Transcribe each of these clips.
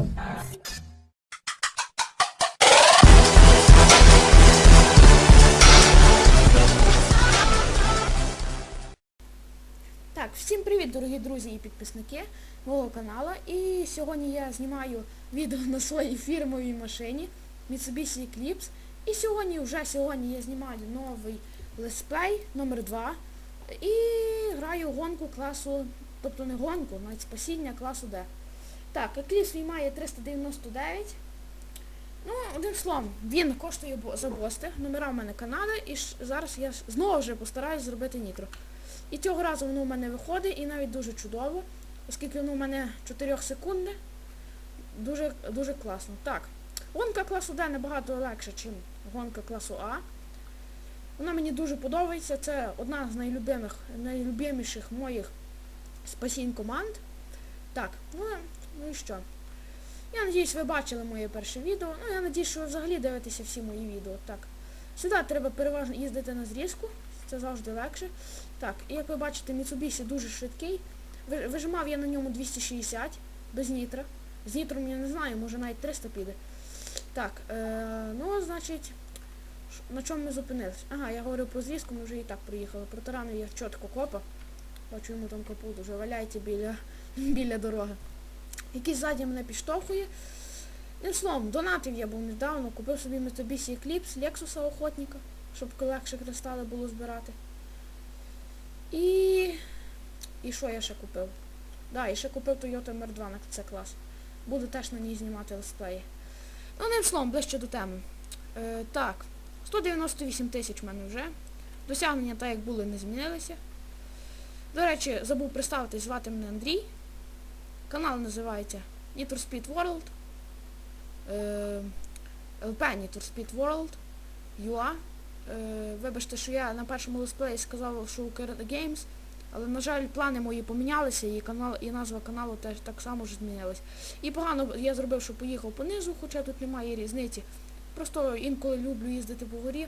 Так, всім привіт, дорогі друзі і підписники мого каналу. І сьогодні я знімаю відео на своїй фірмовій машині Mitsubishi Eclipse. І сьогодні, вже сьогодні я знімаю новий летсплей номер 2 і граю гонку класу, тобто не гонку, навіть спасіння класу D. Так, Eclipse він має 399. Ну, одним словом, він коштує за бости. Номера в мене Канада, і зараз я знову вже постараюсь зробити нітро. І цього разу воно у мене виходить і навіть дуже чудово, оскільки воно у мене 4 секунди. Дуже, дуже класно. Так, гонка класу D набагато легша, ніж гонка класу А. Вона мені дуже подобається. Це одна з найлюбимих, найлюбиміших моїх спасінь команд. Так, ну, ну і що? Я надіюсь, ви бачили моє перше відео. Ну, я надіюсь, що ви взагалі дивитеся всі мої відео. Так. Сюди треба переважно їздити на зрізку. Це завжди легше. Так, і як ви бачите, Mitsubishi дуже швидкий. Вижимав я на ньому 260 без нітра. З нітром я не знаю, може навіть 300 піде. Так, е, ну, значить, на чому ми зупинились? Ага, я говорив про зрізку, ми вже і так проїхали. Про тарану я чітко копа. Бачу, йому там капут вже валяється біля, біля дороги. Який ззаді мене підштовхує. Одним словом, донатив я був недавно, купив собі Mitsubishi Eclipse, Lexus охотника, щоб легше кристали було збирати. І... І що я ще купив? Да, і ще купив Toyota MR2 на це клас. Буду теж на ній знімати летсплеї. Ну, одним словом, ближче до теми. Е, так, 198 тисяч в мене вже. Досягнення так, як були, не змінилися. До речі, забув представитись, звати мене Андрій. Канал називається Need Speed World. Е, LP Need for Speed World. UA. Е, вибачте, що я на першому летсплеї сказав, що Ukraine Games, але, на жаль, плани мої помінялися і канал, і назва каналу теж так само ж змінилась. І погано я зробив, що поїхав понизу, хоча тут немає різниці. Просто інколи люблю їздити по горі,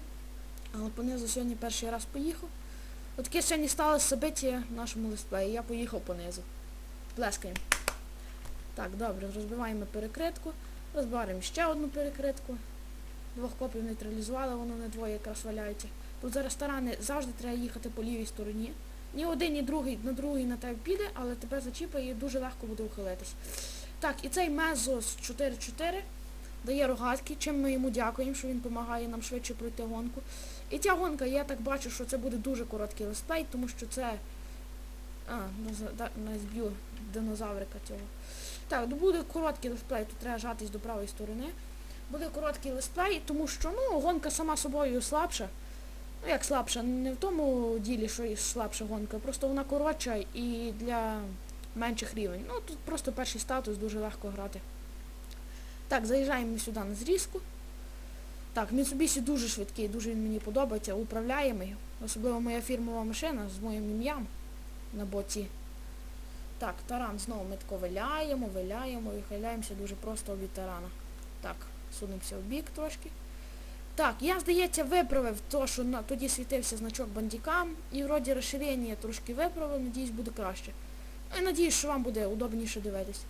але понизу сьогодні перший раз поїхав. От таке сьогодні сталося собиття в нашому летсплеї. Я поїхав понизу. Плескаємо. Так, добре, розбиваємо перекритку. Розбиваємо ще одну перекритку. Двох копів нейтралізували, воно не двоє якраз валяється. Тут зараз тарани завжди треба їхати по лівій стороні. Ні один, ні другий на другий на тебе піде, але тебе зачіпає і дуже легко буде ухилитись. Так, і цей Мезос 4-4 дає рогатки, чим ми йому дякуємо, що він допомагає нам швидше пройти гонку. І ця гонка, я так бачу, що це буде дуже короткий летсплей, тому що це... А, не зб'ю динозаврика цього. Так, ну буде короткий летсплей, тут треба жатись до правої сторони. Буде короткий летсплей, тому що ну, гонка сама собою слабша. Ну як слабша, не в тому ділі, що і слабша гонка, просто вона коротша і для менших рівень. Ну тут просто перший статус дуже легко грати. Так, заїжджаємо сюди на зрізку. Так, Mitsubishi дуже швидкий, дуже він мені подобається, управляємий. Особливо моя фірмова машина з моїм ім'ям на боці. Так, таран знову ми тако виляємо, виляємо і хиляємося дуже просто від тарана. Так, сунемося в бік трошки. Так, я, здається, виправив то, що на, тоді світився значок бандікам, і вроді розширення трошки виправив, надіюсь, буде краще. Ну і надіюсь, що вам буде удобніше дивитись.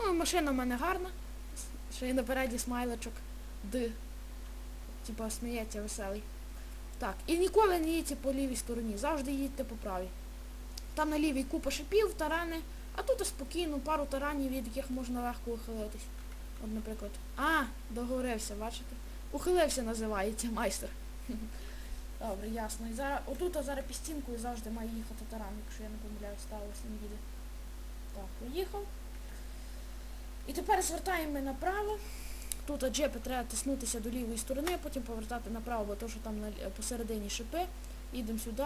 Ну, машина в мене гарна. Ще й напереді смайличок. Д. Типа сміється веселий. Так, і ніколи не їдьте по лівій стороні, завжди їдьте по правій. Там на лівій купа шипів, тарани, а тут спокійно, пару таранів, від яких можна легко ухилитись. От, наприклад. А, договорився, бачите? Ухилився називається майстер. Добре, ясно. І зараз, отут а зараз під стінкою завжди має їхати таран, якщо я не помиляюсь, ставилось він їде. Так, поїхав. І тепер звертаємо направо. Тут джепи треба тиснутися до лівої сторони, потім повертати направо, бо то, що там посередині шипи. Їдемо сюди.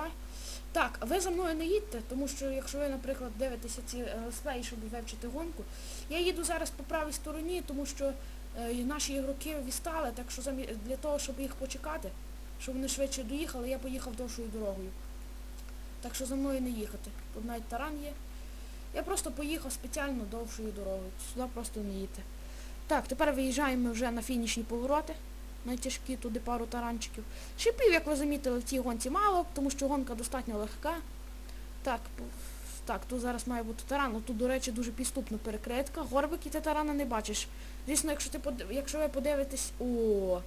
Так, ви за мною не їдьте, тому що якщо ви, наприклад, дивитеся ці летсплеї, щоб вивчити гонку, я їду зараз по правій стороні, тому що е, наші ігроки відстали, так що для того, щоб їх почекати, щоб вони швидше доїхали, я поїхав довшою дорогою. Так що за мною не їхати. Тут навіть таран є. Я просто поїхав спеціально довшою дорогою. Сюди просто не їдьте. Так, тепер виїжджаємо вже на фінішні повороти. Найтяжкі, туди пару таранчиків. Шипів, як ви замітили, в цій гонці мало, тому що гонка достатньо легка. Так, Так, тут зараз має бути таран. Ну, Тут, до речі, дуже підступна перекритка. Горбик і ти тарана не бачиш. Звісно, якщо ти якщо ви подивитесь... О!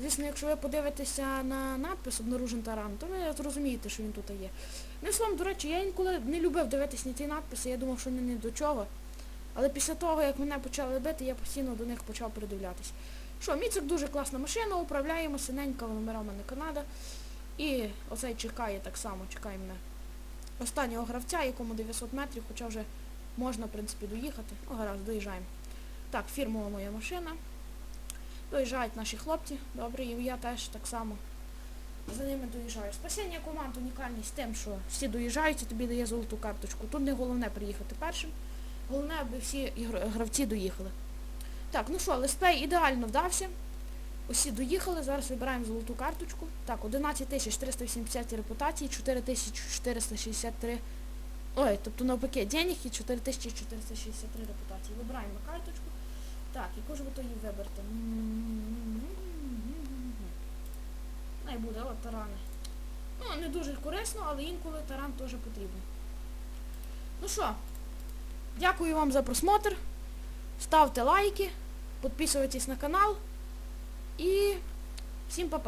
Звісно, якщо ви подивитеся на надпис обнаружен таран, то ви зрозумієте, що він тут є. Ну, словом, до речі, я інколи не любив дивитись на ті надписи, я думав, що вони не до чого. Але після того, як мене почали бити, я постійно до них почав придивлятись. Що, Міцик дуже класна машина, управляємо, синенька, номера в мене Канада. І оцей чекає так само, чекає мене. Останнього гравця, якому 900 метрів, хоча вже можна, в принципі, доїхати. Ну, гаразд, доїжджаємо. Так, фірмова моя машина. Доїжджають наші хлопці. Добре, і я теж так само за ними доїжджаю. Спасіння команд унікальність тим, що всі доїжджають і тобі дає золоту карточку. Тут не головне приїхати першим. Головне, аби всі гравці доїхали. Так, ну що, лесплей ідеально вдався. Усі доїхали, зараз вибираємо золоту карточку. Так, 11380 репутацій, 4463. Ой, тобто навпаки, денег і 4463 репутації. Вибираємо карточку. Так, яку ж ви то її виберете? Най буде, от тарани. Ну, не дуже корисно, але інколи таран теж потрібен. Ну що, дякую вам за просмотр. Ставте лайки, підписуйтесь на канал і всім па-па.